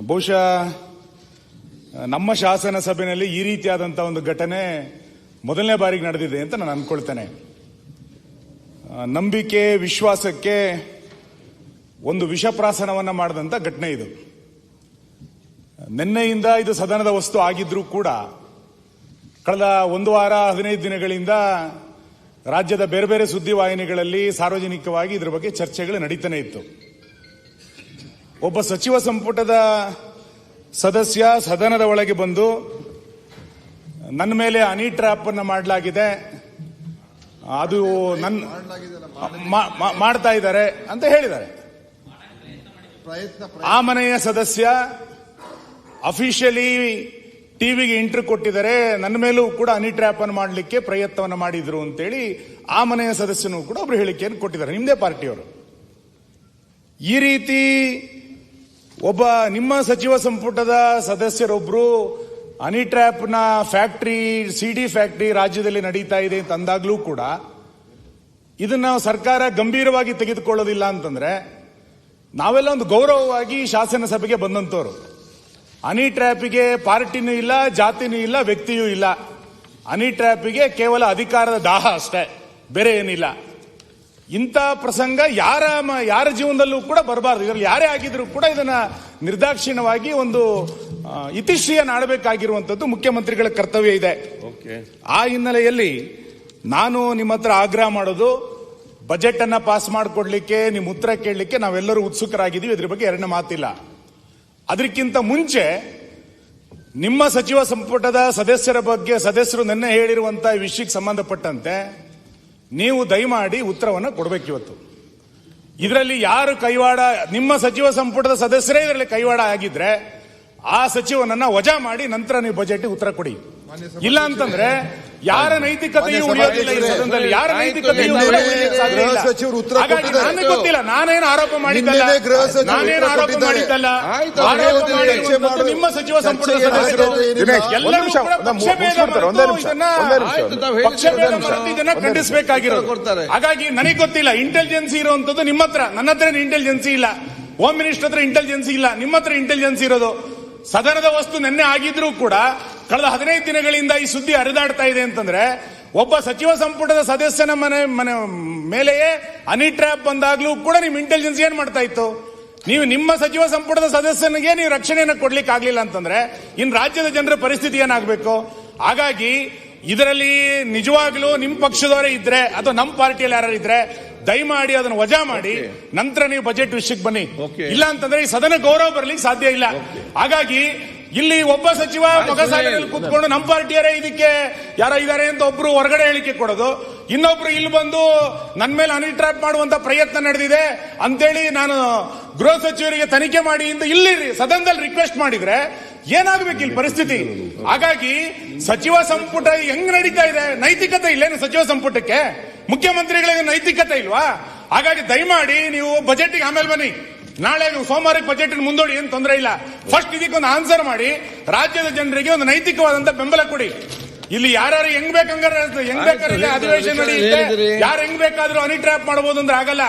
ಬಹುಶಃ, ನಮ್ಮ ಶಾಸನ ಸಭೆಯಲ್ಲಿ ಈ ರೀತಿಯಾದಂತಹ ಒಂದು ಘಟನೆ ಮೊದಲನೇ ಬಾರಿಗೆ ನಡೆದಿದೆ ಅಂತ ನಾನು ಅನ್ಕೊಳ್ತೇನೆ. ನಂಬಿಕೆ, ವಿಶ್ವಾಸಕ್ಕೆ ಒಂದು ವಿಷಪ್ರಾಸನವನ್ನು ಮಾಡಿದಂಥ ಘಟನೆ ಇದು. ನಿನ್ನೆಯಿಂದ ಇದು ಸದನದ ವಸ್ತು ಆಗಿದ್ರೂ ಕೂಡ, ಕಳೆದ ಒಂದು ವಾರ, ಹದಿನೈದು ದಿನಗಳಿಂದ ರಾಜ್ಯದ ಬೇರೆ ಬೇರೆ ಸುದ್ದಿವಾಹಿನಿಗಳಲ್ಲಿ ಸಾರ್ವಜನಿಕವಾಗಿ ಇದರ ಬಗ್ಗೆ ಚರ್ಚೆಗಳು ನಡೀತಾನೆ ಇತ್ತು. ಒಬ್ಬ ಸಚಿವ ಸಂಪುಟದ ಸದಸ್ಯ ಸದನದ ಒಳಗೆ ಬಂದು, ನನ್ನ ಮೇಲೆ ಅನಿ ಟ್ರ್ಯಾಪ್ ಅನ್ನು ಮಾಡಲಾಗಿದೆ. ಅದು ನನ್ನ ಮಾಡ್ತಾ ಇದ್ದಾರೆ ಅಂತ ಹೇಳಿದ್ದಾರೆ. ಆ ಮನೆಯ ಸದಸ್ಯ ಅಫಿಷಿಯಲಿ ಟಿವಿಗೆ ಇಂಟರ್ವ್ಯೂ ಕೊಟ್ಟಿದ್ದಾರೆ. ನನ್ನ ಮೇಲೂ ಕೂಡ ಅನಿ ಟ್ರ್ಯಾಪ್ ಅನ್ನು ಮಾಡಲಿಕ್ಕೆ ಪ್ರಯತ್ನವನ್ನು ಮಾಡಿದ್ರು ಅಂತೇಳಿ ಆ ಮನೆಯ ಸದಸ್ಯನೂ ಕೂಡ ಒಬ್ರು ಹೇಳಿಕೆಯನ್ನು ಕೊಟ್ಟಿದ್ದಾರೆ. ನಿಮ್ಮದೇ ಪಾರ್ಟಿಯವರು. ಈ ರೀತಿ ಒಬ್ಬ ನಿಮ್ಮ ಸಚಿವ ಸಂಪುಟದ ಸದಸ್ಯರೊಬ್ರು ಅನಿಟ್ರ್ಯಾಪ್ನ ಫ್ಯಾಕ್ಟ್ರಿ ಫ್ಯಾಕ್ಟರಿ ಸಿಡಿ ಫ್ಯಾಕ್ಟರಿ ರಾಜ್ಯದಲ್ಲಿ ನಡೀತಾ ಇದೆ ಅಂತ ಅಂದಾಗ್ಲೂ ಕೂಡ ಇದನ್ನ ಸರ್ಕಾರ ಗಂಭೀರವಾಗಿ ತೆಗೆದುಕೊಳ್ಳೋದಿಲ್ಲ ಅಂತಂದ್ರೆ ನಾವೆಲ್ಲ ಒಂದು ಗೌರವವಾಗಿ ಶಾಸನ ಸಭೆಗೆ ಬಂದಂತವ್ರು. ಅನಿ ಟ್ರ್ಯಾಪಿಗೆ ಪಾರ್ಟಿನೂ ಇಲ್ಲ, ಜಾತಿನೂ ಇಲ್ಲ, ವ್ಯಕ್ತಿಯೂ ಇಲ್ಲ. ಅನಿ ಟ್ರ್ಯಾಪಿಗೆ ಕೇವಲ ಅಧಿಕಾರದ ದಾಹ ಅಷ್ಟೇ, ಬೇರೆ ಏನಿಲ್ಲ. ಇಂಥ ಪ್ರಸಂಗ ಯಾರ ಯಾರ ಜೀವನದಲ್ಲೂ ಕೂಡ ಬರಬಾರ್ದು. ಇದರಲ್ಲಿ ಯಾರೇ ಆಗಿದ್ರು ಕೂಡ ಇದನ್ನ ನಿರ್ದಾಕ್ಷಿಣ್ಯವಾಗಿ ಒಂದು ಇತಿಶ್ರೀಯನ್ನು ಆಡಬೇಕಾಗಿರುವಂತದ್ದು ಮುಖ್ಯಮಂತ್ರಿಗಳ ಕರ್ತವ್ಯ ಇದೆ. ಆ ಹಿನ್ನೆಲೆಯಲ್ಲಿ ನಾನು ನಿಮ್ಮ ಹತ್ರ ಆಗ್ರಹ ಮಾಡೋದು ಬಜೆಟ್ ಅನ್ನ ಪಾಸ್ ಮಾಡಿಕೊಡ್ಲಿಕ್ಕೆ ನಿಮ್ಮ ಉತ್ತರ ಕೇಳಲಿಕ್ಕೆ ನಾವೆಲ್ಲರೂ ಉತ್ಸುಕರಾಗಿದ್ದೀವಿ. ಇದ್ರ ಬಗ್ಗೆ ಎರಡನೇ ಮಾತಿಲ್ಲ. ಅದಕ್ಕಿಂತ ಮುಂಚೆ ನಿಮ್ಮ ಸಚಿವ ಸಂಪುಟದ ಸದಸ್ಯರ ಬಗ್ಗೆ ಸದಸ್ಯರು ನಿನ್ನೆ ಹೇಳಿರುವಂತಹ ವಿಷಯಕ್ಕೆ ಸಂಬಂಧಪಟ್ಟಂತೆ ನೀವು ದಯಮಾಡಿ ಉತ್ತರವನ್ನು ಕೊಡಬೇಕು ಇವತ್ತು. ಇದರಲ್ಲಿ ಯಾರು ಕೈವಾಡ ನಿಮ್ಮ ಸಚಿವ ಸಂಪುಟದ ಸದಸ್ಯರೇ ಇದರಲ್ಲಿ ಕೈವಾಡ ಆಗಿದ್ರೆ ಆ ಸಚಿವನನ್ನ ವಜಾ ಮಾಡಿ ನಂತರ ನೀವು ಬಜೆಟ್ ಉತ್ತರ ಕೊಡಿ. ಇಲ್ಲ ಅಂತಂದ್ರೆ ಯಾರ ನೈತಿಕತೆಯೂ ಉಳಿಯೋದಿಲ್ಲ ಈ ಸದನದಲ್ಲಿ ಯಾರ ನೈತಿಕತೆಯೂ ಸಚಿವರು ಉತ್ತರ ನನಗೆ ಗೊತ್ತಿಲ್ಲ ನಾನೇನು ಆರೋಪ ಮಾಡಿದ್ದಲ್ಲ? ನಾನೇನು ಆರೋಪ. ಮಾಡಿದ್ದಲ್ಲ? ಆರೋಪ ಆಯ್ತು, ನಿಮ್ಮ ಸಚಿವ ಸಂಪುಟ ಸದಸ್ಯರು ಎಲ್ಲರೂ ಪಕ್ಷಭೇದ ಮರೆತು ಇದನ್ನ ಖಂಡಿಸಬೇಕಾಗಿರೋದು. ಹಾಗಾಗಿ ನನಗೆ ಗೊತ್ತಿಲ್ಲ ಇಂಟೆಲಿಜೆನ್ಸಿ ಇರುವಂತದ್ದು ನಿಮ್ಮ ಹತ್ರ. ನನ್ನ ಹತ್ರ ಇಂಟೆಲಿಜೆನ್ಸಿ ಇಲ್ಲ. ಹೋಮ್ ಮಿನಿಸ್ಟರ್ ಹತ್ರ ಇಂಟೆಲಿಜೆನ್ಸಿ ಇಲ್ಲ. ನಿಮ್ಮ ಹತ್ರ ಇಂಟೆಲಿಜೆನ್ಸಿ ಇರೋದು. ಸದನದ ವಸ್ತು ನಿನ್ನೆ ಆಗಿದ್ರೂ ಕೂಡ ಕಳೆದ ಹದಿನೈದು ದಿನಗಳಿಂದ ಈ ಸುದ್ದಿ ಹರಿದಾಡ್ತಾ ಇದೆ ಅಂತಂದ್ರೆ ಒಬ್ಬ ಸಚಿವ ಸಂಪುಟದ ಸದಸ್ಯನ ಮನೆ ಮನೆ ಮೇಲೆಯೇ ಹನಿ ಟ್ರ್ಯಾಪ್ ಬಂದಾಗ್ಲೂ ಕೂಡ ನಿಮ್ಮ ಇಂಟೆಲಿಜೆನ್ಸ್ ಏನ್ ಮಾಡ್ತಾ ಇತ್ತು? ನೀವು ನಿಮ್ಮ ಸಚಿವ ಸಂಪುಟದ ಸದಸ್ಯನಿಗೆ ನೀವು ರಕ್ಷಣೆಯನ್ನು ಕೊಡ್ಲಿಕ್ಕೆ ಆಗ್ಲಿಲ್ಲ ಅಂತಂದ್ರೆ ಇನ್ ರಾಜ್ಯದ ಜನರ ಪರಿಸ್ಥಿತಿ ಏನಾಗಬೇಕು? ಹಾಗಾಗಿ ಇದರಲ್ಲಿ ನಿಜವಾಗ್ಲೂ ನಿಮ್ಮ ಪಕ್ಷದವರೇ ಇದ್ರೆ ಅಥವಾ ನಮ್ಮ ಪಾರ್ಟಿಯಲ್ಲಿ ಯಾರು ಇದ್ರೆ ದಯಮಾಡಿ ಅದನ್ನು ವಜಾ ಮಾಡಿ ನಂತರ ನೀವು ಬಜೆಟ್ ವಿಷಯಕ್ಕೆ ಬನ್ನಿ. ಇಲ್ಲ ಅಂತಂದ್ರೆ ಈ ಸದನ ಗೌರವ ಬರ್ಲಿಕ್ಕೆ ಸಾಧ್ಯ ಇಲ್ಲ. ಹಾಗಾಗಿ ಇಲ್ಲಿ ಒಬ್ಬ ಸಚಿವ ಮೊಗಸಾಲೆಯಲ್ಲಿ ಕೂತ್ಕೊಂಡು ನಮ್ಮ ಪಾರ್ಟಿಯರೇ ಇದಕ್ಕೆ ಯಾರ ಇದಾರೆ ಅಂತ ಒಬ್ರು ಹೊರಗಡೆ ಹೇಳಿಕೆ ಕೊಡೋದು. ಇನ್ನೊಬ್ರು ಇಲ್ಲಿ ಬಂದು ನನ್ನ ಮೇಲೆ ಹನಿ ಟ್ರ್ಯಾಪ್ ಮಾಡುವಂತ ಪ್ರಯತ್ನ ನಡೆದಿದೆ. ಅಂತೇಳಿ ನಾನು ಗೃಹ ಸಚಿವರಿಗೆ ತನಿಖೆ ಮಾಡಿ ಇಂದು ಇಲ್ಲಿ ಸದನದಲ್ಲಿ ರಿಕ್ವೆಸ್ಟ್ ಮಾಡಿದ್ರೆ ಏನಾಗಬೇಕು ಇಲ್ಲಿ ಪರಿಸ್ಥಿತಿ? ಹಾಗಾಗಿ ಸಚಿವ ಸಂಪುಟ ಹೆಂಗ್ ನಡೀತಾ ಇದೆ? ನೈತಿಕತೆ ಇಲ್ಲೇನು ಸಚಿವ ಸಂಪುಟಕ್ಕೆ? ಮುಖ್ಯಮಂತ್ರಿಗಳಿಗೆ ನೈತಿಕತೆ ಇಲ್ವಾ? ಹಾಗಾಗಿ ದಯಮಾಡಿ ನೀವು ಬಜೆಟ್ಗೆ ಆಮೇಲೆ ಬನ್ನಿ. ನಾಳೆ ಸೋಮವಾರಕ್ಕೆ ಬಜೆಟ್ ಮುಂದೋಡಿ ಏನು ತೊಂದರೆ ಇಲ್ಲ. ಫಸ್ಟ್ ಇದಕ್ಕೊಂದು ಆನ್ಸರ್ ಮಾಡಿ. ರಾಜ್ಯದ ಜನರಿಗೆ ಒಂದು ನೈತಿಕವಾದಂತ ಬೆಂಬಲ ಕೊಡಿ. ಇಲ್ಲಿ ಯಾರು ಹೆಂಗ್ ಬೇಕಂಗಾರ ಹೆಂಗ್ ಬೇಕಾದ್ರೆ ಇಲ್ಲಿ ಅಧಿವೇಶನ ನಡೆಯುತ್ತೆ. ಯಾರು ಹೆಂಗ್ ಬೇಕಾದ್ರೂ ಹನಿ ಟ್ರ್ಯಾಪ್ ಮಾಡಬಹುದು ಅಂದ್ರೆ ಆಗಲ್ಲ.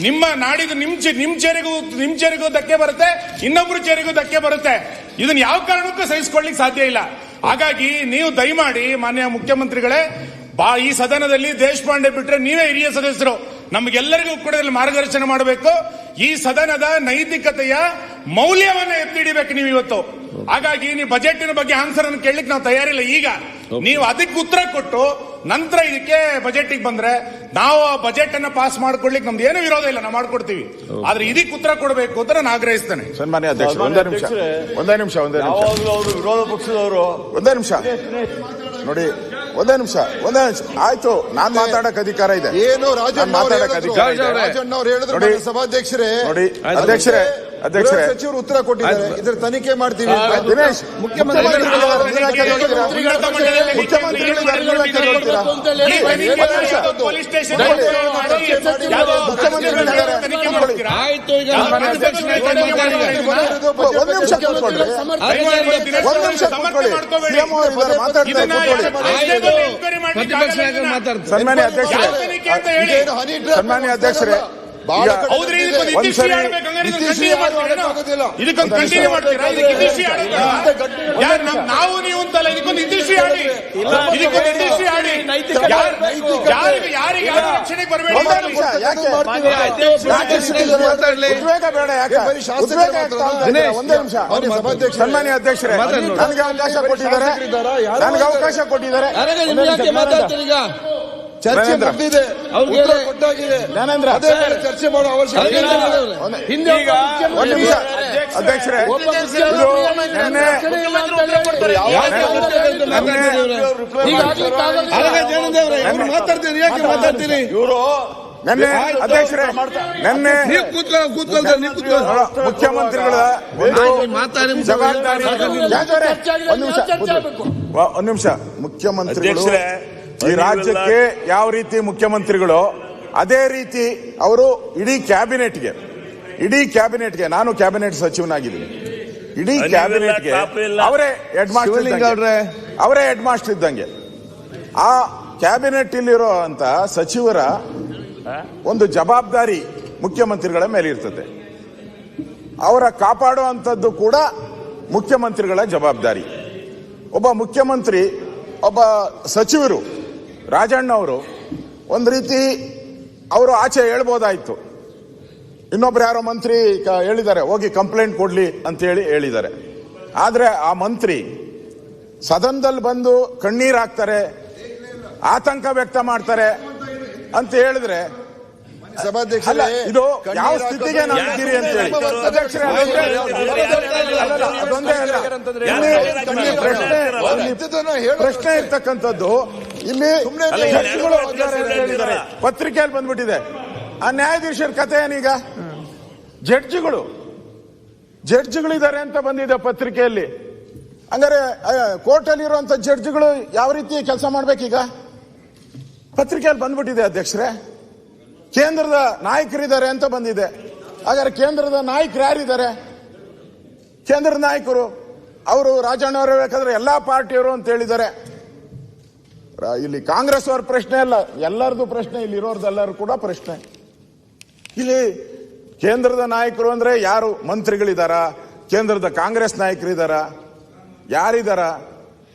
ನಿಮ್ಮ ನಾಡಿದು ನಿಮ್ ನಿಮ್ ಚೇರಿಗೂ ನಿಮ್ ಚೇರಿಗೂ ಧಕ್ಕೆ ಬರುತ್ತೆ ಇನ್ನೊಬ್ರು ಚೇರಿಗೂ ಧಕ್ಕೆ ಬರುತ್ತೆ. ಇದನ್ನ ಯಾವ ಕಾರಣಕ್ಕೂ ಸಹಿಸಿಕೊಳ್ಳಿಕ್ ಸಾಧ್ಯ ಇಲ್ಲ. ಹಾಗಾಗಿ ನೀವು ದಯಮಾಡಿ ಮಾನ್ಯ ಮುಖ್ಯಮಂತ್ರಿಗಳೇ ಬಾ ಈ ಸದನದಲ್ಲಿ ದೇಶಪಾಂಡೆ ಬಿಟ್ರೆ ನೀವೇ ಹಿರಿಯ ಸದಸ್ಯರು. ನಮಗೆಲ್ಲರಿಗೂ ಕೂಡ ಮಾರ್ಗದರ್ಶನ ಮಾಡಬೇಕು. ಈ ಸದನದ ನೈತಿಕತೆಯ ಮೌಲ್ಯವನ್ನ ಎತ್ತಿಡಿಬೇಕು ನೀವು ಇವತ್ತು. ಹಾಗಾಗಿ ನೀವು ಬಜೆಟಿನ ಬಗ್ಗೆ ಆನ್ಸರ್ ಅನ್ನು ಕೇಳಲಿಕ್ಕೆ ನಾವು ತಯಾರಿಲ್ಲ ಈಗ ನೀವು ಅದಕ್ಕೆ ಉತ್ತರ ಕೊಟ್ಟು ನಂತರ ಇದಕ್ಕೆ ಬಜೆಟ್ ಬಂದ್ರೆ ನಾವು ಆ ಬಜೆಟ್ ಅನ್ನ ಪಾಸ್ ಮಾಡ್ಕೊಳ್ಲಿಕ್ಕೆ ನಮ್ದು ಏನು ವಿರೋಧ ಇಲ್ಲ. ನಾವು ಮಾಡ್ಕೊಡ್ತೀವಿ. ಆದ್ರೆ ಇದಕ್ಕೆ ಉತ್ತರ ಕೊಡಬೇಕು ಅಂತ ನಾನು ಆಗ್ರಹಿಸ್ತೇನೆ. ಸನ್ಮಾನ್ಯ ಅಧ್ಯಕ್ಷ ಒಂದೇ ನಿಮಿಷ. ಒಂದೇ ನಿಮಿಷ ಒಂದೇ ನಿಮಿಷ. ಯಾವಾಗಲೂ ಅವರು ವಿರೋಧ ಪಕ್ಷದವರು. ಒಂದೇ ನಿಮಿಷ. ನೋಡಿ ಒಂದೇ ನಿಮಿಷ ಒಂದೇ ನಿಮಿಷ ಆಯ್ತು ನಾನ್ ಮಾತಾಡಕ್ ಅಧಿಕಾರ ಇದೆ ಏನು ರಾಜಣ್ಣ ಮಾತಾಡಕ್ ಅಧಿಕಾರ. ರಾಜಣ್ಣ ಅವ್ರು ಹೇಳಿದ್ರು. ಸಭಾಧ್ಯಕ್ಷರೇ ನೋಡಿ ಅಧ್ಯಕ್ಷರೇ ಅಧ್ಯಕ್ಷರೇ ಸಚಿವರು ಉತ್ತರ ಕೊಟ್ಟಿದ್ದಾರೆ. ಇದ್ರ ತನಿಖೆ ಮಾಡ್ತೀವಿ ದಿನೇಶ್ ಮುಖ್ಯಮಂತ್ರಿಗಳು ಮಾಡ್ತೀರಾ? ಆಯ್ತು ಈಗ? ಒಂದ್ ನಿಮಿಷ ಒಂದ್ ಕೂತ್ಕೊಳ್ಳಿ. ಸಿಎಂ ಅವರು ಇದ್ದಾರೆ ಮಾತಾಡ್ತಾರೆ. ಪ್ರತಿಪಕ್ಷ ನಾಯಕರು ಸನ್ಮಾನ್ಯ ಅಧ್ಯಕ್ಷರೇ. ಸನ್ಮಾನ್ಯ ಅಧ್ಯಕ್ಷರೇ ಹೌದ್ರಿ ಇದಕ್ಕೊಂದು ಒಂದ್ ಇತಿಶ್ರೀ ಸರಿ ಆಡ್ಬೇಕು ಹಂಗಾರೆ ಇದನ್ನ ಇತಿಶ್ರೀ continue ಯಾರು ಮಾಡ್ತೀರಾ? ಆಡೋಕ್ಕಾಗೋದಿಲ್ಲ. ಇದಕ್ಕೊಂದು ಕಂಟಿನ್ಯೂ ಮಾಡ್ತೀರಾ? ಇದಕ್ಕೆ ಇತಿಶ್ರೀ ಆಡೋದಾ? ಇಂಥ ನಮ್- ನಾವು ನೀವು ಅಂತಲ್ಲ ಇದಕ್ಕೊಂದು ಇತಿಶ್ರೀ ಆಡಿ. ಇದಕ್ಕೊಂದು ಇತಿಶ್ರೀ ಆಡಿ. ಯಾರು- ಯಾರಿಗೆ ಯಾರಿಗೆ ಯಾರು ರಕ್ಷಣೆಗೆ ಬರಬೇಡಿ ಉದ್ವೇಗ ಬೇಡ ಯಾಕೆ? ಉದ್ವೇಗ ಆಗ್ತಾ ಇದೆ. ಒಂದೇ ನಿಮಿಷ. ಸನ್ಮಾನ್ಯ ಅಧ್ಯಕ್ಷರೇ ನನಗೆ ಅವಕಾಶ ಕೊಟ್ಟಿದ್ದಾರೆ. ನನಗೆ ಅವಕಾಶ ಕೊಟ್ಟಿದ್ದಾರೆ. ಮುಗ್ದಿದೆ ಅವ್ರಿಗೆ ಉತ್ತರ ಕೊಟ್ಟಾಗಿದೆ. ಅದೇ ಚರ್ಚೆ ಮಾಡೋ ಅವಶ್ಯಕತೆ. ಹಿಂದೆ ಈಗ ಒಂದು ನಿಮಿಷ. ಅಧ್ಯಕ್ಷರೇ ಮಾತಾಡ್ತೀರಿ ಯಾಕೆ ಮಾತಾಡ್ತೀನಿ? ಇವರು ನಿನ್ನೆ ಅಧ್ಯಕ್ಷರೇ ನಿನ್ನೆ ನೀವು ಕೂತ್ಕೊಳ್ಳ ಕೂತ್ಕೊಳ್ತಾರೆ ನೀವು ಕೂತ್ಕೊಳ್ಳಿ ಮುಖ್ಯಮಂತ್ರಿಗಳ ಒಂದು ಮಾತಾಡಿ ಜವಾಬ್ದಾರಿ ಯಾಕಂದ್ರೆ ಒಂದು ನಿಮಿಷ ವ- ಒಂದು ನಿಮಿಷ. ಮುಖ್ಯಮಂತ್ರಿಗಳು ಅಧ್ಯಕ್ಷರೇ, ಈ ರಾಜ್ಯಕ್ಕೆ ಯಾವ ರೀತಿ ಮುಖ್ಯಮಂತ್ರಿಗಳು ಅದೇ ರೀತಿ ಅವರು ಇಡೀ ಕ್ಯಾಬಿನೆಟ್ಗೆ ಇಡೀ ಕ್ಯಾಬಿನೆಟ್ಗೆ ನಾನು ಕ್ಯಾಬಿನೆಟ್ ಸಚಿವನಾಗಿದ್ದೀನಿ. ಇಡೀ ಕ್ಯಾಬಿನೆಟ್ಗೆ ಅವರೇ ಹೆಡ್ ಮಾಸ್ಟರ್ ಅವರೇ. ಹೆಡ್ ಮಾಸ್ಟರ್ ಇದ್ದಂಗೆ. ಆ ಕ್ಯಾಬಿನೆಟ್ ಇಲ್ಲಿರೋ ಅಂತ ಸಚಿವರ ಒಂದು ಜವಾಬ್ದಾರಿ ಮುಖ್ಯಮಂತ್ರಿಗಳ ಮೇಲೆ ಇರ್ತದೆ. ಅವರ ಕಾಪಾಡುವಂಥದ್ದು ಕೂಡ ಮುಖ್ಯಮಂತ್ರಿಗಳ ಜವಾಬ್ದಾರಿ. ಒಬ್ಬ ಮುಖ್ಯಮಂತ್ರಿ ಒಬ್ಬ ಸಚಿವರು ರಾಜಣ್ಣ ಅವರು ಒಂದು ರೀತಿ ಅವರು ಆಚೆ ಹೇಳ್ಬೋದಾಯ್ತು ಇನ್ನೊಬ್ರು ಯಾರೋ ಮಂತ್ರಿ ಹೇಳಿದ್ದಾರೆ ಹೋಗಿ ಕಂಪ್ಲೇಂಟ್ ಕೊಡ್ಲಿ ಅಂತ ಹೇಳಿ ಹೇಳಿದ್ದಾರೆ ಆದ್ರೆ ಆ ಮಂತ್ರಿ ಸದನದಲ್ಲಿ ಬಂದು ಕಣ್ಣೀರ್ ಹಾಕ್ತಾರೆ ಆತಂಕ ವ್ಯಕ್ತ ಮಾಡ್ತಾರೆ ಅಂತ ಹೇಳಿದ್ರೆ ಇದು ಯಾವ ಸ್ಥಿತಿಗೆ ನಾವು ಇದ್ದೀರಿ ಅಂತ ಹೇಳಿ ಪ್ರಶ್ನೆ ಪ್ರಶ್ನೆ ಇರ್ತಕ್ಕಂಥದ್ದು ಇಲ್ಲಿ ಜಡ್ಜ್ಗಳು ಪತ್ರಿಕೆಯಲ್ಲಿ ಬಂದ್ಬಿಟ್ಟಿದೆ. ಆ ನ್ಯಾಯಾಧೀಶರ ಕಥೆ ಏನೀಗ? ಜಡ್ಜ್ಗಳು. ಜಡ್ಜ್ಗಳಿದ್ದಾರೆ ಅಂತ ಬಂದಿದೆ ಪತ್ರಿಕೆಯಲ್ಲಿ. ಅಂದರೆ ಕೋರ್ಟ್ ಅಲ್ಲಿ ಇರುವಂತ ಜಡ್ಜ್ಗಳು ಯಾವ ರೀತಿ ಕೆಲಸ ಮಾಡ್ಬೇಕೀಗ? ಪತ್ರಿಕೆಯಲ್ಲಿ ಬಂದ್ಬಿಟ್ಟಿದೆ ಅಧ್ಯಕ್ಷರೇ. ಕೇಂದ್ರದ ನಾಯಕರಿದ್ದಾರೆ ಅಂತ ಬಂದಿದೆ. ಹಾಗಾದ್ರೆ ಕೇಂದ್ರದ ನಾಯಕರು ಯಾರಿದ್ದಾರೆ? ಕೇಂದ್ರದ ನಾಯಕರು ಅವರು ರಾಜಣ್ಣ ಅವರು ಬೇಕಾದ್ರೆ ಎಲ್ಲಾ ಪಾರ್ಟಿಯವರು ಅಂತ ಹೇಳಿದ್ದಾರೆ. ಇಲ್ಲಿ ಕಾಂಗ್ರೆಸ್ ಅವ್ರ ಪ್ರಶ್ನೆ ಅಲ್ಲ ಎಲ್ಲರದು ಪ್ರಶ್ನೆ ಇಲ್ಲಿ ಇರೋರ್ದೆಲ್ಲರೂ ಕೂಡ ಪ್ರಶ್ನೆ. ಇಲ್ಲಿ ಕೇಂದ್ರದ ನಾಯಕರು ಅಂದ್ರೆ ಯಾರು? ಮಂತ್ರಿಗಳಿದಾರ? ಕೇಂದ್ರದ ಕಾಂಗ್ರೆಸ್ ನಾಯಕರಿದಾರ? ಯಾರಿದಾರ?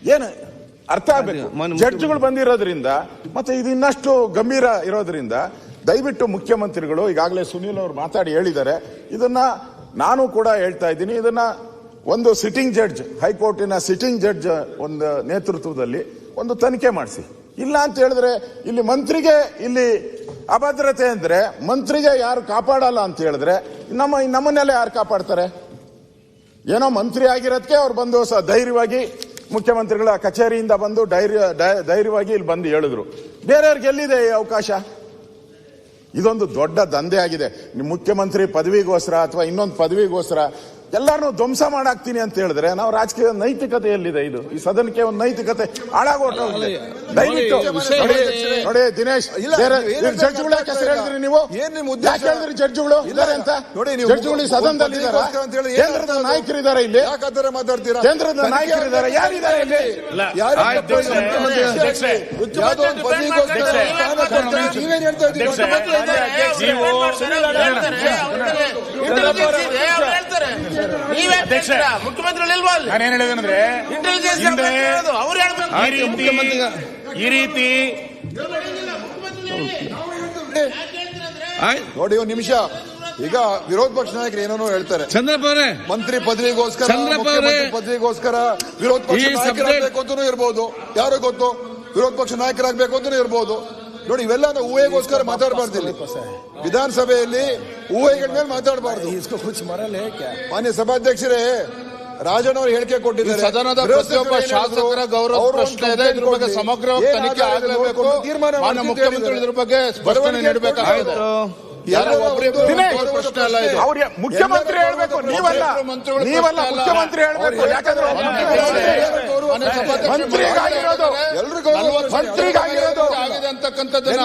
ಏನು ಅರ್ಥ ಆಗಬೇಕು. ಜಡ್ಜ್ಗಳು ಬಂದಿರೋದ್ರಿಂದ ಮತ್ತೆ ಇದು ಇನ್ನಷ್ಟು ಗಂಭೀರ ಇರೋದ್ರಿಂದ ದಯವಿಟ್ಟು ಮುಖ್ಯಮಂತ್ರಿಗಳು ಈಗಾಗಲೇ ಸುನೀಲ್ ಅವರು ಮಾತಾಡಿ ಹೇಳಿದ್ದಾರೆ ಇದನ್ನ ನಾನು ಕೂಡ ಹೇಳ್ತಾ ಇದ್ದೀನಿ. ಇದನ್ನ ಒಂದು ಸಿಟ್ಟಿಂಗ್ ಜಡ್ಜ್ ಹೈಕೋರ್ಟಿನ ಸಿಟ್ಟಿಂಗ್ ಜಡ್ಜ್ ಒಂದು ನೇತೃತ್ವದಲ್ಲಿ ಒಂದು ತನಿಖೆ ಮಾಡಿಸಿ. ಇಲ್ಲ ಅಂತ ಹೇಳಿದ್ರೆ ಇಲ್ಲಿ ಮಂತ್ರಿಗೆ ಇಲ್ಲಿ ಅಭದ್ರತೆ ಅಂದ್ರೆ ಮಂತ್ರಿಗೆ ಯಾರು ಕಾಪಾಡಲ್ಲ ಅಂತ ಹೇಳಿದ್ರೆ ನಮ್ಮ ನಮ್ಮನ್ನೆಲ್ಲ ಯಾರು ಕಾಪಾಡ್ತಾರೆ? ಏನೋ ಮಂತ್ರಿ ಆಗಿರೋದಕ್ಕೆ ಅವ್ರು ಬಂದು ಸಹ ಧೈರ್ಯವಾಗಿ ಮುಖ್ಯಮಂತ್ರಿಗಳ ಕಚೇರಿಯಿಂದ ಬಂದು ಧೈರ್ಯ ಧೈರ್ಯವಾಗಿ ಇಲ್ಲಿ ಬಂದು ಹೇಳಿದ್ರು. ಬೇರೆಯವ್ರಿಗೆ ಎಲ್ಲಿದೆ ಈ ಅವಕಾಶ? ಇದೊಂದು ದೊಡ್ಡ ದಂಧೆ ಆಗಿದೆ. ಮುಖ್ಯಮಂತ್ರಿ ಪದವಿಗೋಸ್ಕರ ಅಥವಾ ಇನ್ನೊಂದು ಪದವಿಗೋಸ್ಕರ ಎಲ್ಲಾರನ್ನೂ ಧ್ವಂಸ ಮಾಡಾಕ್ತೀನಿ ಅಂತ ಹೇಳಿದ್ರೆ ನಾವು ರಾಜಕೀಯ ನೈತಿಕತೆ ಎಲ್ಲಿದೆ ಇದು. ಈ ಸದನಕ್ಕೆ ಒಂದು ನೈತಿಕತೆ ಹಾಳಾಗೋಟೋಗಿದೆ ದಯವಿಟ್ಟು ನೋಡಿ, ದಿನೇಶ್ ಜಡ್ಜ್ಗಳ ಹೆಸರು ಹೇಳಿದ್ರಿ ನೀವು? ಏನ್ ನಿಮ್ ಉದ್ದೇಶ? ಯಾಕೆ ಹೇಳಿದ್ರಿ ಜಡ್ಜ್ಗಳು ಇದ್ದಾರೆ ಅಂತ? ನೋಡಿ, ನೀವು ಜಡ್ಜ್ಗಳು ಈ ಸದನದಲ್ಲಿ ಇದ್ದಾರೆ? ಅಂತ ಕೇಂದ್ರದ ಅರ್ಥ ಅದು? ನಾಯಕರಿದ್ದಾರೆ ಇಲ್ಲಿ? ಯಾಕಂದ್ರೆ ಮಾತಾಡ್ತೀರಾ? ಕೇಂದ್ರದ ನಾಯಕರಿದ್ದಾರೆ. ಯಾರಿದ್ದಾರೆ ಇಲ್ಲಿ. ನೀವೇನ್ ಹೇಳ್ತಾ ಇದ್ದೀರಿ? ಮುಖ್ಯಮಂತ್ರಿಗಳು ಇಲ್ವಾ ಅಲ್ಲಿ ನಾನೇನ್ ಹೇಳಿದ್ರೆ ಇಂಟೆಲಿಜೆನ್ಸ್ ಹಿಂದೆ ಅವ್ರು ಹೇಳ್ಬೇಕು ಈ ರೀತಿ ಈ ರೀತಿ ಆಯ್ತು ನೋಡಿ ಒಂದು ನಿಮಿಷ. ಈಗ ವಿರೋಧ ಪಕ್ಷ ನಾಯಕರು ಏನೇನೋ ಹೇಳ್ತಾರೆ. ಚಂದ್ರಪ್ಪ ಅವರೇ. ಮಂತ್ರಿ ಪದವಿಗೋಸ್ಕರ ಚಂದ್ರಪ್ಪ ಅವರೇ, ಪದವಿಗೋಸ್ಕರ ವಿರೋಧ ಪಕ್ಷ ನಾಯಕರಾಗಬೇಕು ಅಂತನೂ ಇರ್ಬೋದು. ಯಾರು ಗೊತ್ತು? ವಿರೋಧ ಪಕ್ಷ ನಾಯಕರಾಗಬೇಕು ಅಂತನೂ ಇರ್ಬೋದು. ನೋಡಿ ಇವೆಲ್ಲ ನಾವು ಊಹೆಗೋಸ್ಕರ ಮಾತಾಡಬಾರ್ದು ಇಲ್ಲಿ. ವಿಧಾನಸಭೆಯಲ್ಲಿ ಊಹೆಗಳ ಮೇಲೆ ಮಾತಾಡಬಾರ್ದು. ಮಾನ್ಯ ಸಭಾಧ್ಯಕ್ಷರೇ ರಾಜಣ್ಣ ಅವರು ಹೇಳಿಕೆ ಕೊಟ್ಟಿದ್ದಾರೆ. ಸದನದ ಪ್ರತಿಯೊಬ್ಬ ಶಾಸಕರ ಗೌರವ ಪ್ರಶ್ನೆ ಇದೆ. ಇದ್ರ ಬಗ್ಗೆ ಸಮಗ್ರವಾಗಿ ತನಿಖೆ ಆಗಲೇಬೇಕು. ತೀರ್ಮಾನ ಇದ್ರ ಬಗ್ಗೆ ಸ್ಪಷ್ಟನೆ ಬರವಣಿಗೆ ನೀಡಬೇಕಾಗಿದೆ. ಇದು. ಮುಖ್ಯಮಂತ್ರಿ ಹೇಳ್ಬೇಕು ನೀವಲ್ಲ. ನೀವಲ್ಲ. ಮುಖ್ಯಮಂತ್ರಿ ಹೇಳ್ಬೇಕು. ಯಾಕಂದ್ರೆ ಮಂತ್ರಿಗಾಗಿರೋದು ಎಲ್ರಿಗೂ ಮಂತ್ರಿಗಾಗಿರೋದು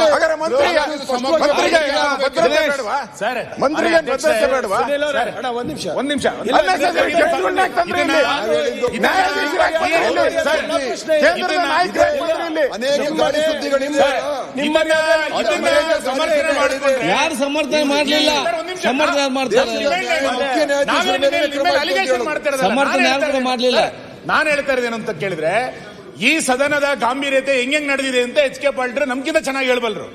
ಹಾಗಾದ್ರೆ ಮಂತ್ರಿ ಮಂತ್ರಿಗೆ ಭದ್ರತೆ ಬೇಡವಾ? ಸರ್ ಮಂತ್ರಿಗೆ ಭದ್ರತೆ ಬೇಡವಾ? ಅವರೇ, ಒಂದ್ ನಿಮಿಷ. ಒಂದ್ ನಿಮಿಷ. ಕೇಂದ್ರದ ನಾಯಕರಾಗಿ ಬಂದ್ರೆ ಅನೇಕ ಸುದ್ದಿಗಳಿಂದ ಸಮರ್ಥನೆ ಸಮರ್ಥನೆ ಮಾಡ್ಲಿಲ್ಲ. ಸಮರ್ಥನೆ ಮಾಡ್ತಾರೆ. ಸಮರ್ಥನೆ ಯಾರು ಕೂಡ ಮಾಡ್ಲಿಲ್ಲ. ನಾನು ಹೇಳ್ತಾ ಇದ್ದೇನೆ ಅಂತ ಕೇಳಿದ್ರೆ ಈ ಸದನದ ಗಾಂಭೀರ್ಯತೆ ಹೆಂಗ್ ಹೆಂಗ್ ನಡೆದಿದೆ ಅಂತ ಎಚ್ ಕೆ ಪಾಲ್ಟ್ರೆ ನಮ್ಗಿಂತ ಚೆನ್ನಾಗಿ ಹೇಳ್ಬಲ್ರು.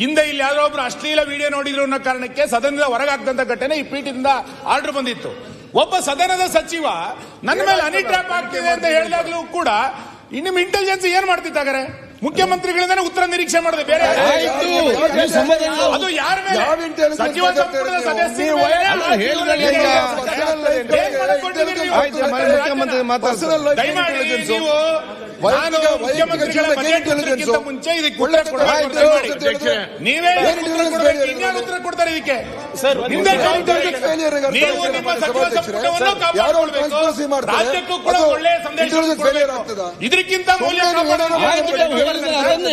ಹಿಂದೆ ಇಲ್ಲಿ ಯಾರೋ ಒಬ್ರು ಅಶ್ಲೀಲ ವಿಡಿಯೋ ನೋಡಿದ್ರು ಅನ್ನೋ ಕಾರಣಕ್ಕೆ ಸದನದ ಹೊರಗಾಗ್ದಂತ ಘಟನೆ ಈ ಪೀಠದಿಂದ ಆರ್ಡರ್ ಬಂದಿತ್ತು. ಒಬ್ಬ ಸದನದ ಸಚಿವ ನನ್ನ ಮೇಲೆ ಅನಿಟ್ರಾಪ್ ಟ್ರ್ಯಾಪ್ ಆಗ್ತಿದೆ ಅಂತ ಹೇಳಿದಾಗ್ಲೂ ಕೂಡ ನಿಮ್ ಇಂಟೆಲಿಜೆನ್ಸ್ ಏನ್ ಮಾಡ್ತಿತ್ತಾಗಾರೆ? ಮುಖ್ಯಮಂತ್ರಿಗಳಿಂದ ಉತ್ತರ ನಿರೀಕ್ಷೆ ಮಾಡಿದೆ. ಬೇರೆ ಅದು ಯಾರ ಮೇಲೆ? ಸಚಿವ ಸಂಪುಟದ ಸದಸ್ಯರು ದಯಮಾಡಿ ನೀವು ಮುಂಚೆ ಇದಕ್ಕೆ ನೀವೇ ಉತ್ತರ ಕೊಡ್ತಾರೆ ಇದಕ್ಕೆ? ನೀವು ನಿಮ್ಮ ಸಚಿವ. ಸಂಪುಟವನ್ನು. ರಾಜ್ಯಕ್ಕೂ ಕೂಡ ಒಳ್ಳೆಯ ಸಂದೇಶ ಇದಕ್ಕಿಂತ ಮೌಲ್ಯ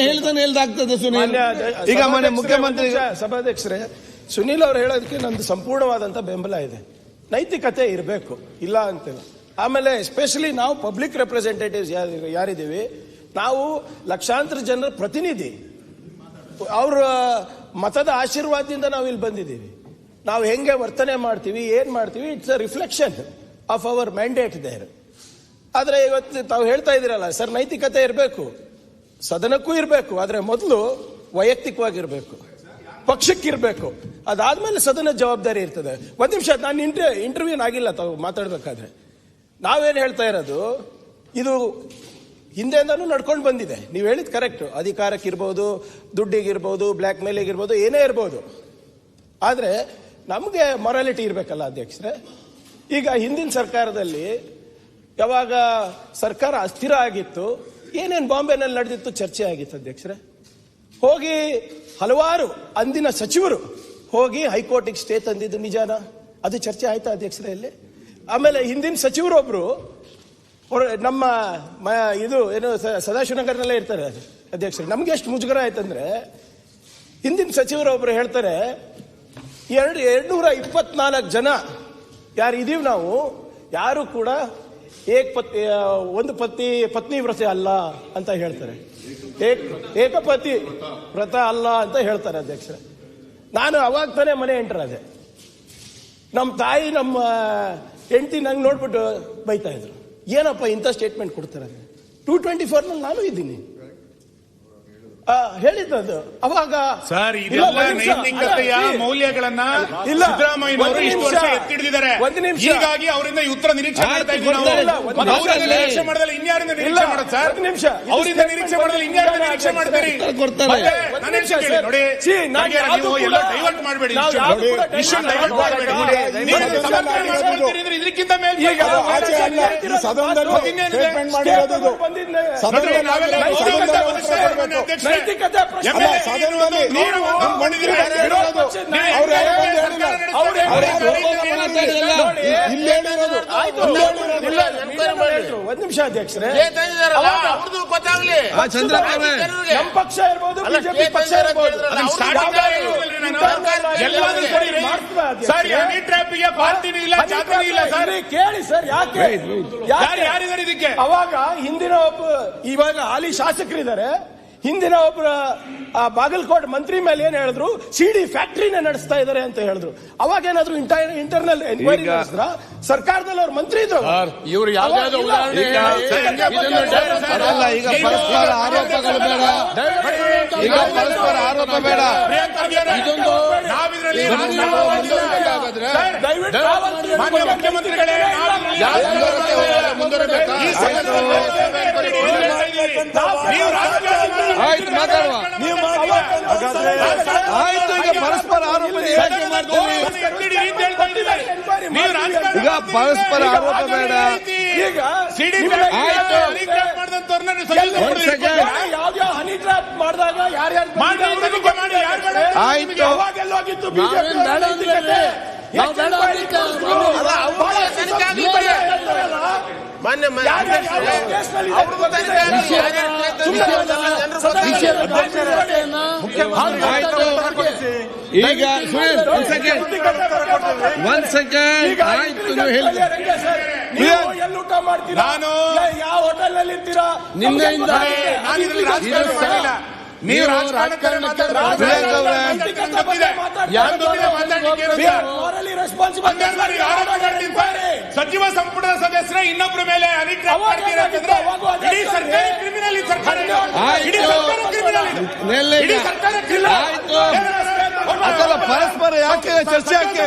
ಹೇಳ್ತಾನೆ ಹೇಳ್ದಾಗ್ತದೆ ಸುನೀಲ್. ಈಗ ಮನೆ ಮುಖ್ಯಮಂತ್ರಿ ಸಭಾಧ್ಯಕ್ಷರೇ ಸುನೀಲ್ ಅವರು ಹೇಳೋದಕ್ಕೆ ನಂದು ಸಂಪೂರ್ಣವಾದಂತ ಬೆಂಬಲ ಇದೆ. ನೈತಿಕತೆ ಇರಬೇಕು ಇಲ್ಲ ಅಂತಿಲ್ಲ. ಆಮೇಲೆ ಎಸ್ಪೆಷಲಿ ನಾವು ಪಬ್ಲಿಕ್ ರೆಪ್ರೆಸೆಂಟೇಟಿವ್ಸ್ ಯಾರಿದ್ದೀವಿ, ನಾವು ಲಕ್ಷಾಂತರ ಜನರ ಪ್ರತಿನಿಧಿ. ಅವರ ಮತದ ಆಶೀರ್ವಾದದಿಂದ ನಾವು ಇಲ್ಲಿ ಬಂದಿದ್ದೀವಿ. ನಾವು ಹೆಂಗೆ ವರ್ತನೆ ಮಾಡ್ತೀವಿ, ಏನು ಮಾಡ್ತೀವಿ it's a reflection of our mandate there ಆದರೆ ಇವತ್ತು ತಾವು ಹೇಳ್ತಾ ಇದ್ದೀರಲ್ಲ, ಸರ್, ನೈತಿಕತೆ ಇರಬೇಕು, ಸದನಕ್ಕೂ ಇರಬೇಕು, ಆದರೆ ಮೊದಲು ವೈಯಕ್ತಿಕವಾಗಿರಬೇಕು, ಪಕ್ಷಕ್ಕಿರಬೇಕು. ಅದಾದ್ಮೇಲೆ ಸದನ ಜವಾಬ್ದಾರಿ ಇರ್ತದೆ. ಒಂದು ನಿಮಿಷ, ನಾನು ಇಂಟರ್ ಇಂಟರ್ವ್ಯೂನ್ ಆಗಿಲ್ಲ ತಾವು ಮಾತಾಡ್ಬೇಕಾದ್ರೆ. ನಾವೇನ್ ಹೇಳ್ತಾ ಇರೋದು? ಇದು ಹಿಂದೆಯಿಂದನೂ ನಡ್ಕೊಂಡು ಬಂದಿದೆ. ನೀವು ಹೇಳಿದ್ ಕರೆಕ್ಟ್. ಅಧಿಕಾರಕ್ಕಿರ್ಬೋದು ದುಡ್ಡಿಗಿರ್ಬೋದು ಬ್ಲ್ಯಾಕ್ ಮೇಲಿಗಿರ್ಬೋದು ಏನೇ ಇರ್ಬೋದು. ಆದರೆ ನಮಗೆ ಮೊರಾಲಿಟಿ ಇರಬೇಕಲ್ಲ ಅಧ್ಯಕ್ಷರೇ. ಈಗ ಹಿಂದಿನ ಸರ್ಕಾರದಲ್ಲಿ ಯಾವಾಗ ಸರ್ಕಾರ ಅಸ್ಥಿರ ಆಗಿತ್ತು, ಏನೇನು ಬಾಂಬೆನಲ್ಲಿ ನಡೆದಿತ್ತು ಚರ್ಚೆ ಆಗಿತ್ತು ಅಧ್ಯಕ್ಷರೇ. ಹೋಗಿ ಹಲವಾರು ಅಂದಿನ ಸಚಿವರು ಹೋಗಿ ಹೈಕೋರ್ಟಿಗೆ ಸ್ಟೇ ತಂದಿದ್ದು ನಿಜಾನ? ಅದು ಚರ್ಚೆ ಆಯ್ತಾ ಅಧ್ಯಕ್ಷರೇ ಇಲ್ಲಿ? ಆಮೇಲೆ ಹಿಂದಿನ ಸಚಿವರೊಬ್ರು, ಹೊರ- ನಮ್ಮ ಇದು ಏನು ಸದಾಶಿವನಗರನಲ್ಲೇ ಇರ್ತಾರೆ ಅಧ್ಯಕ್ಷರು. ನಮ್ಗೆ ಎಷ್ಟು ಮುಜುಗರ ಆಯ್ತಂದ್ರೆ, ಹಿಂದಿನ ಸಚಿವರೊಬ್ರು ಹೇಳ್ತಾರೆ, ಎರಡು, ಎರಡ್ನೂರ ಇಪ್ಪತ್ನಾಲ್ಕು ಜನ ಯಾರು ಇದೀವಿ ನಾವು, ಯಾರು ಕೂಡ ಏಕ್ ಪತ್ನಿ ಒಂದು ಪತಿ ಪತ್ನಿ ವ್ರತ ಅಲ್ಲ ಅಂತ ಹೇಳ್ತಾರೆ. ಏಕ್, ಏಕಪತಿ ವ್ರತ ಅಲ್ಲ ಅಂತ ಹೇಳ್ತಾರೆ ಅಧ್ಯಕ್ಷ ನಾನು ಅವಾಗ ತಾನೇ ಮನೆ ಎಂಟ್ರ ಅದೇ ನಮ್ಮ ತಾಯಿ ನಮ್ಮ ಹೆಂಡತಿ ನಂಗೆ ನೋಡ್ಬಿಟ್ಟು ಬೈತಾ ಇದ್ರು. ಏನಪ್ಪ ಇಂಥ ಸ್ಟೇಟ್ಮೆಂಟ್ ಕೊಡ್ತಾರೆ? ಟೂ ಟ್ವೆಂಟಿ ಫೋರ್ನಲ್ಲಿ ನಾನು ಇದ್ದೀನಿ. ಹೇಳಿದ್ದದು ಅವಾಗ ಸರ್ ಇದೆಲ್ಲ ನೈತಿಕತೆಯ ಮೌಲ್ಯಗಳನ್ನ ಇಲ್ಲ, ಸಿದ್ದರಾಮಯ್ಯನವರು ಇಷ್ಟು. ವರ್ಷ ಎತ್ತಿಡಿದಿದ್ದಾರೆ. ಒಂದು ನಿಮಿಷ. ಹೀಗಾಗಿ ಅವರಿಂದ ಈ ಉತ್ತರ ನಿರೀಕ್ಷೆ ಮಾಡ್ತಾ ಇದ್ದೀವಿ ನಾವು. ಅವರಿಂದ ನಿರೀಕ್ಷೆ ಮಾಡದಲ್ಲ ಇನ್ಯಾರಿಂದ ನಿರೀಕ್ಷೆ ಮಾಡೋದು ಸರ್? ನಿಮಿಷ. ಅವರಿಂದ ನಿರೀಕ್ಷೆ ಮಾಡದಲ್ಲ ಇನ್ಯಾರಿಂದ ನಿರೀಕ್ಷೆ ಮಾಡ್ತೀರಿ? ಒಂದು ನಿಮಿಷ ಕೇಳಿ, ನೋಡಿ. ನೀವು ಎಲ್ಲ ಡೈವರ್ಟ್ ಮಾಡಬೇಡಿ. ಡೈವರ್ಟ್ ಮಾಡಬೇಡಿ. ನೀವು ಸಮರ್ಥನೆ ಅದನ್ನ ಮಾಡ್ಕೊಳ್ತೀರಿ ಅಂದ್ರೆ ಇದಕ್ಕಿಂತ ಮೇಲೆ ಈಗ ಸದನದಲ್ಲಿ ಸ್ಟೇಟ್ಮೆಂಟ್ ಮಾಡಿರೋದು ಇದು. ಸದನದಲ್ಲಿ ನಾವೆಲ್ಲ ಸದನದಲ್ಲಿ ನೈತಿಕತೆ ಪ್ರಶ್ನೆ ಒಂದ್ ನಿಮಿಷ ಅಧ್ಯಕ್ಷರೇ. ಗೊತ್ತಾಗ್ಲಿ. ಪಕ್ಷ ಇರ್ಬೋದು ಬಿಜೆಪಿ ಪಕ್ಷ ಇರ್ಬೋದು. ಸರಿ ಪಾರ್ಟಿನೂ ಇಲ್ಲ ಜಾತಿನೂ ಇಲ್ಲ ಸರ್. ಕೇಳಿ ಸರ್ ಯಾಕೆ? ಯಾರು ಯಾಕೆ? ಯಾರಿದ್ದಾರೆ ಇದಕ್ಕೆ? ಅವಾಗ ಹಿಂದಿನ ಒಬ್ಬ ಇವಾಗ ಹಾಲಿ ಶಾಸಕರಿದ್ದಾರೆ ಹಿಂದಿನ ಒಬ್ಬರ ಆ ಬಾಗಲಕೋಟ್ ಮಂತ್ರಿ ಮೇಲೆ ಏನ್ ಹೇಳಿದ್ರು ಸಿಡಿ ಫ್ಯಾಕ್ಟ್ರಿನ ನಡೆಸ್ತಾ ಇದ್ದಾರೆ ಅಂತ ಹೇಳಿದ್ರು ಅವಾಗ ಏನಾದ್ರು ಇಂಟರ್ನಲ್ ಎನ್ಕ್ವೈರಿ ನಡೆಸಿದ್ರ ಸರ್ಕಾರದಲ್ಲಿ ಅವ್ರ ಮಂತ್ರಿ ಇದ್ರು ಇವ್ರು ಈಗ ಪರಸ್ಪರ ಆರೋಪಗಳು ಬೇಡ ಈಗ ಪರಸ್ಪರ ಆರೋಪ ಬೇಡ ಇದೊಂದು ಮಾನ್ಯ ಮುಖ್ಯಮಂತ್ರಿಗಳೇ ಮುಂದುವರೆಬೇಕಾ? ಮುಂದುವರೆಬೇಕಾ? ಮಾತಾಡುವ. ನೀವು ಆಯ್ತು ಈಗ ಪರಸ್ಪರ ಆರೋಪ ಯಾಕೆ ಮಾಡ್ತೀವಿ ಈಗ ಪರಸ್ಪರ ಆರೋಪ ಬೇಡ. ಈಗ ಸಿಡಿ ಆಯ್ತು. ಹನಿ ಟ್ರಾಪ್ ಮಾಡಿದಾಗ ಯಾರ್ಯಾರು? ಆಯ್ತು. ಬಿಜೆಪಿ ಮಾನ್ಯ ಈಗ ಒಂದ್ ಸೆಕೆಂಡ್ ಒಂದ್ ಸೆಕೆಂಡ್ ಆಯ್ತು ನೀವು ಹೇಳಿ. ಎಲ್ಲಿ ಊಟ ಮಾಡ್ತೀರಾ? ನಾನು- ಯಾ- ಯಾವ ಹೋಟೆಲ್ನಲ್ಲಿ ಇರ್ತೀರಾ? ನಿನ್ನೆಯಿಂದ ನೀವು. ಸಚಿವ ಸಂಪುಟದ ಸದಸ್ಯರ ಇನ್ನೊಬ್ಬರ ಮೇಲೆ ಅದೇ ಇಡೀ ಸರ್ಕಾರ ಸರ್. ಕ್ರಿಮಿನಲ್ ಸರ್ಕಾರ. ಸರ್ಕಾರ ಅದಲ್ಲ ಪರಸ್ಪರ ಯಾಕೆ ಚರ್ಚೆ ಯಾಕೆ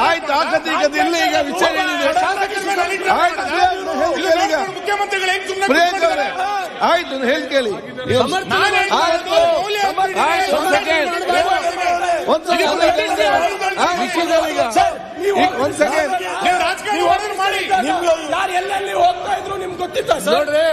ಆಯ್ತು ಆ ಕತೆ ಈಗ ಇಲ್ಲ ಈಗ ವಿಚಾರ ಪ್ರಿಯಾಂಕ ಅವರೇ ಆಯ್ತು ಹೇಳಿ ಕೇಳಿ. ಈಗ ನಾನು ಆಯ್ತು. ಇರೋದು ಆಯ್ತು, ಒಂದ್ ಸೆಕೆಂಡ್. ಒಂದ್ ಸೆಕೆಂಡ್ ಆ ವಿಷಯದಲ್ಲಿ ಈಗ ಈಗ ಒಂದ್ ಸೆಕೆಂಡ್ ಯಾರು ಎಲ್ಲೆಲ್ಲಿ ಹೋಗ್ತಾ ಇದ್ರು ನಿಮ್ಗೆ ಗೊತ್ತಿತ್ತ ನೋಡ್ರಿ,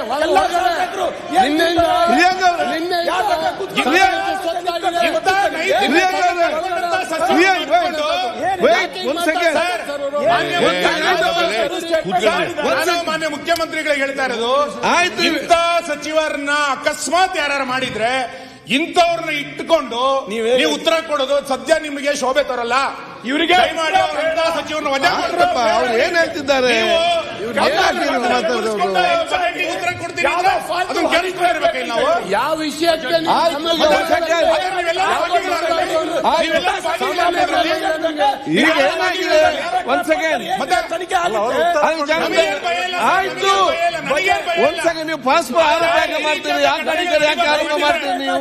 ಮಾನ್ಯ ಮುಖ್ಯಮಂತ್ರಿಗಳಿಗೆ ಹೇಳ್ತಾ ಇರೋದು ಆಯ್ತು. ಇಂಥ ಸಚಿವರನ್ನ ಅಕಸ್ಮಾತ್ ಯಾರು ಮಾಡಿದ್ರೆ ಇಂಥವ್ರನ್ನ ಇಟ್ಕೊಂಡು ನೀವೇ- ನೀವು ಉತ್ತರ ಕೊಡೋದು ಸದ್ಯ ನಿಮಗೆ ಶೋಭೆ ತರಲ್ಲ. ಇವ್ರಿಗೆ ಇಂಥ ಸಚಿವರನ್ನ ವಜಾ ಮಾಡ್ರಪ್ಪ ಅವ್ರು ಏನ್ ಹೇಳ್ತಿದ್ದಾರೆ? ಯಾವ ವಿಷಯಕ್ಕೆ ಆಯ್ತು, ಒಂದ್ ಸೆಕೆಂಡ್. ಈಗ ಏನಾಗಿದೆ? ಒಂದ್ ಆಯ್ತು. ಒಂದ್ ನೀವು ಪಾಸ್ ಆರೋಪ ಮಾಡ್ತೀರಿ? ಯಾಕೆ ಆರೋಪ ಮಾಡ್ತೀರಿ ನೀವು?